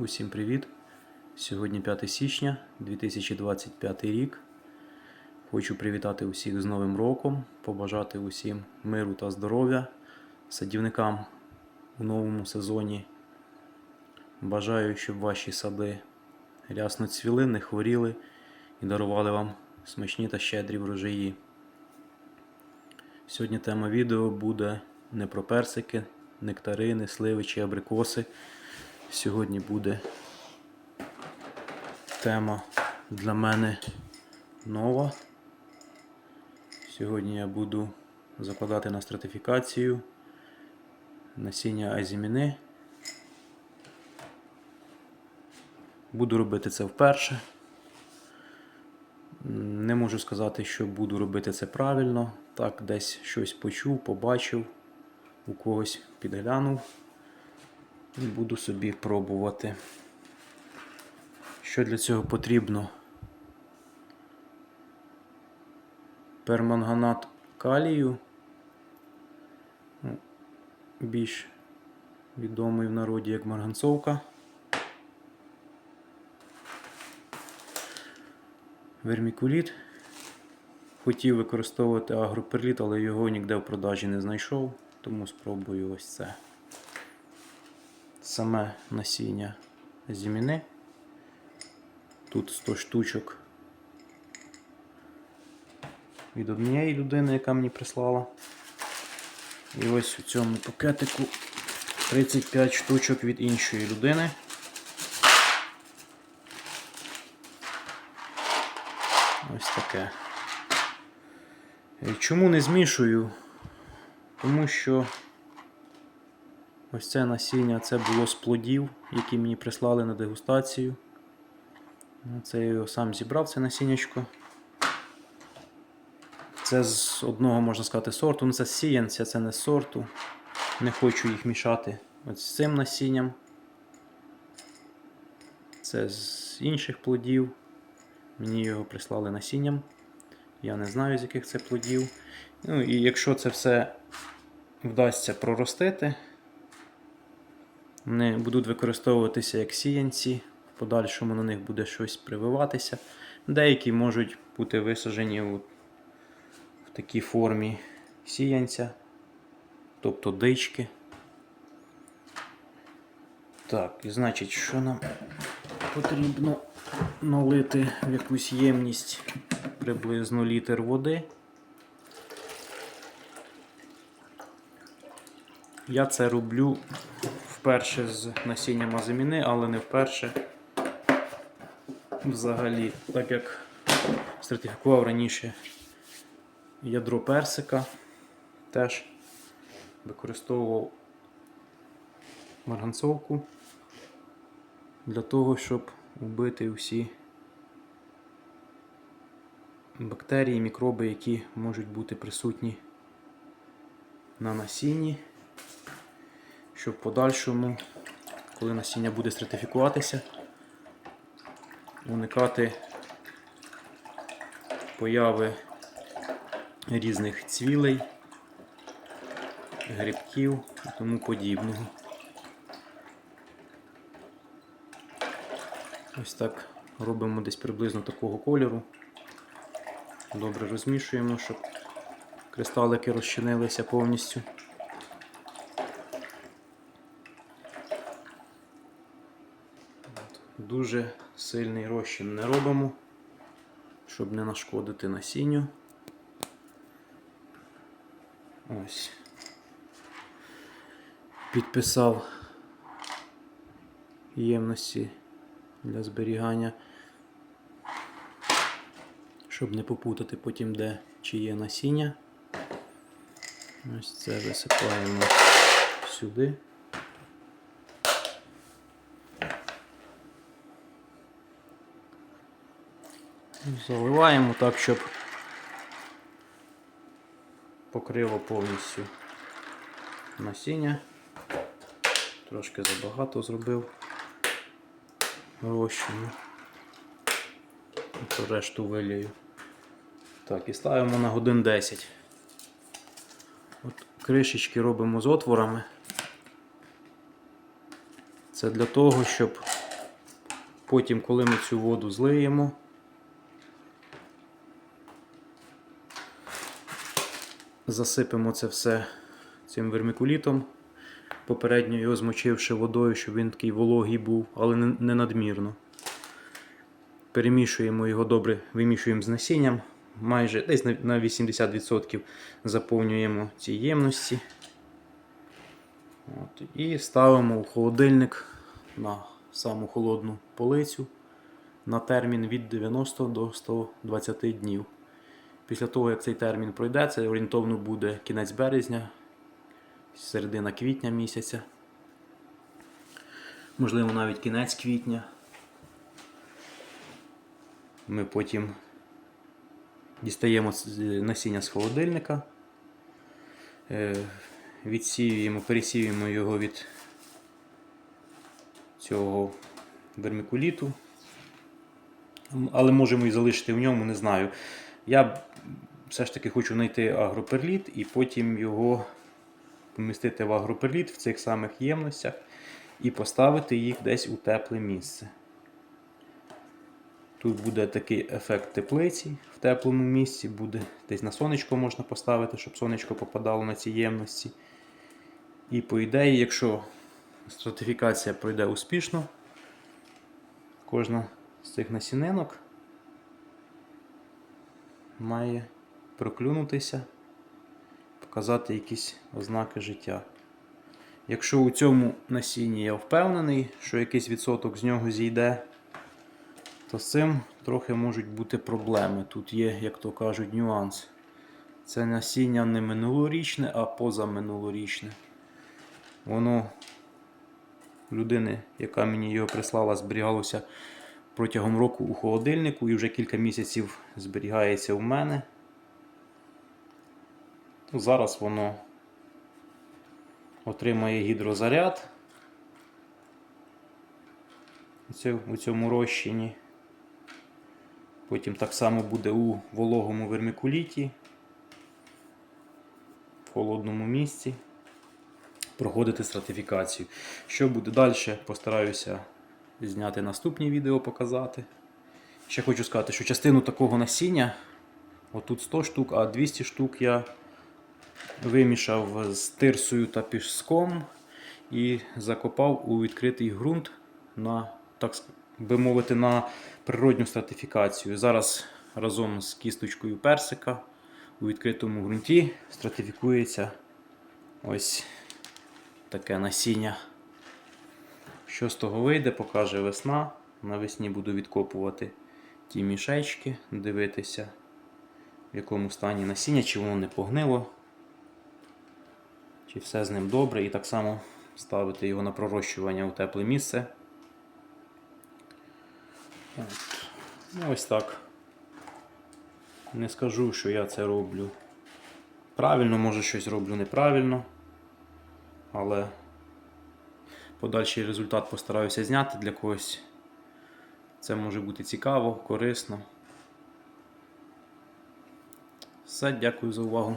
Усім привіт! Сьогодні 5 січня 2025 рік. Хочу привітати усіх з Новим роком, побажати усім миру та здоров'я, садівникам у новому сезоні. Бажаю, щоб ваші сади рясно цвіли, не хворіли і дарували вам смачні та щедрі врожаї. Сьогодні тема відео буде не про персики, нектарини, сливи чи абрикоси. Сьогодні буде тема для мене нова. Сьогодні я буду закладати на стратифікацію насіння азіміни. Буду робити це вперше. Не можу сказати, що буду робити це правильно. Так, десь щось почув, побачив, у когось підглянув і буду собі пробувати. Що для цього потрібно? Перманганат калію, ну, більш відомий в народі як марганцовка. Вермікуліт. Хотів використовувати агроперліт, але його ніде в продажі не знайшов, тому спробую ось це. Саме насіння зіміни. Тут 100 штучок від однієї людини, яка мені прислала. І ось у цьому пакетику 35 штучок від іншої людини. Ось таке. Е, Чому не змішую? Тому що ось це насіння це було з плодів, які мені прислали на дегустацію. Ну, Це я його сам зібрав, це насіннячко. Це з одного, можна сказати, сорту. Ну, це сіянця, це не з сорту. Не хочу їх мішати от з цим насінням. Це з інших плодів. Мені його прислали насінням. Я не знаю, з яких це плодів. Ну і якщо це все вдасться проростити, вони будуть використовуватися як сіянці, в подальшому на них буде щось прививатися. Деякі можуть бути висаджені в такій формі сіянця, тобто дички. Так, і значить, що нам потрібно налити в якусь ємність приблизно літр води. Я це роблю вперше з насінням азиміни, але не вперше. Взагалі, так як сертифікував раніше ядро персика, теж використовував марганцовку для того, щоб вбити всі бактерії, мікроби, які можуть бути присутні на насінні, щоб в подальшому, коли насіння буде сертифікуватися, уникати появи різних цвілей, грибків і тому подібного. Ось так робимо десь приблизно такого кольору. Добре розмішуємо, щоб кристалики розчинилися повністю. От. Дуже сильний розчин не робимо, щоб не нашкодити насінню. Ось. Підписав ємності для зберігання, щоб не попутати потім, де чи є насіння. Ось це висипаємо сюди. Заливаємо так, щоб покрило повністю насіння. Трошки забагато зробив розчину. Решту вилію. Так, і ставимо на годин 10. От Кришечки робимо з отворами. Це для того, щоб Потім, коли ми цю воду злиємо, засипемо це все цим вермикулітом, попередньо його змочивши водою, щоб він такий вологий був, але не надмірно. Перемішуємо його добре, вимішуємо з насінням. Майже десь на на 80% заповнюємо ці ємності. От, і ставимо у холодильник на саму холодну полицю на термін від 90 до 120 днів. Після того, як цей термін пройде, це орієнтовно буде кінець березня, середина квітня місяця, можливо, навіть кінець квітня. Ми потім дістаємо насіння з холодильника, е, відсіюємо, пересіюємо його від цього вермикуліту. Але можемо і залишити в ньому, не знаю. Я все ж таки хочу знайти агроперліт і потім його помістити в агроперліт в цих самих ємностях і поставити їх десь у тепле місце. Тут буде такий ефект теплиці в теплому місці, буде десь на сонечко можна поставити, щоб сонечко попадало на ці ємності. І по ідеї, якщо стратифікація пройде успішно, кожна з цих насінинок має проклюнутися, показати якісь ознаки життя. Якщо у цьому насінні я впевнений, що якийсь відсоток з нього зійде, то з цим трохи можуть бути проблеми. Тут є, як то кажуть, нюанс. Це насіння не минулорічне, а позаминулорічне. Воно людини, яка мені його прислала, зберігалося протягом року у холодильнику і вже кілька місяців зберігається у мене. Зараз воно отримає гідрозаряд у цьому- розчині. Потім так само буде у вологому вермикуліті, в холодному місці проходити стратифікацію. Що буде далі, постараюся зняти наступні відео, показати. Ще хочу сказати, що частину такого насіння, отут 100 штук, а 200 штук я вимішав з тирсою та піском і закопав у відкритий ґрунт на, так би мовити, на природню стратифікацію. Зараз разом з кісточкою персика у відкритому ґрунті стратифікується ось таке насіння. Що з того вийде, покаже весна. Навесні буду відкопувати ті мішечки, дивитися, в якому стані насіння, чи воно не погнило, чи все з ним добре, і так само ставити його на пророщування у тепле місце. От. Ну, ось так. Не скажу, що я це роблю правильно, може щось роблю неправильно, але подальший результат постараюся зняти для когось. Це може бути цікаво, корисно. Все, дякую за увагу.